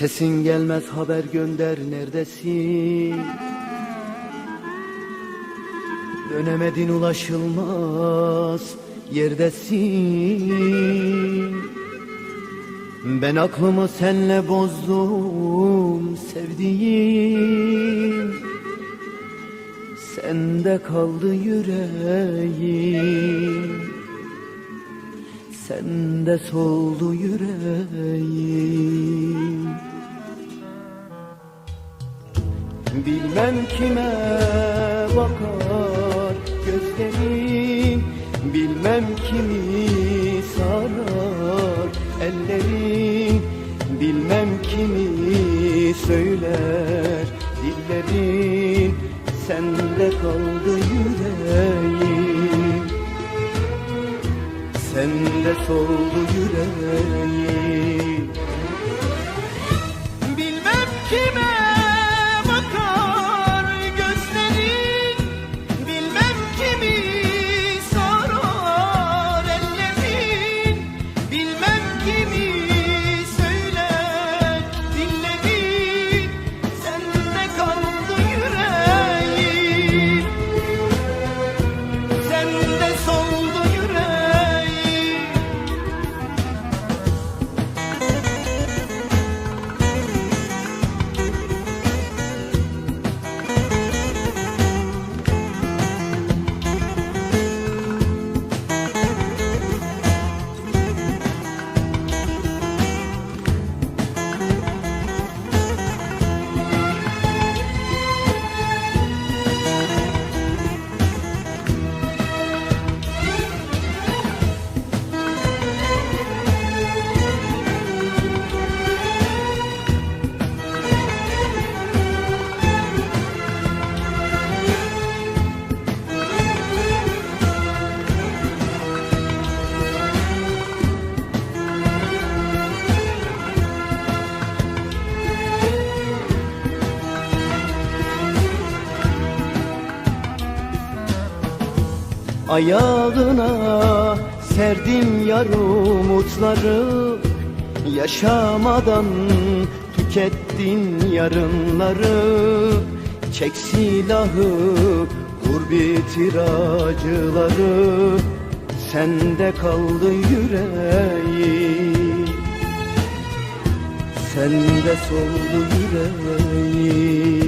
Sesin gelmez haber gönder neredesin? Dönemedin ulaşılmaz yerdesin. Ben aklımı senle bozdum sevdiğim. Sende kaldı yüreğim. Sende soldu yüreğim Bilmem kime bakar gözlerin Bilmem kimi sarar ellerin Bilmem kimi söyler dillerin Sende kaldı yüreğim. Sende soldu yüreğim. Bilmem kime Bilmem Ayağına serdim yar umutları Yaşamadan tükettin yarınları. Çek silahı vur bitir acıları Sende kaldı yüreğim. Sende soldu yüreğim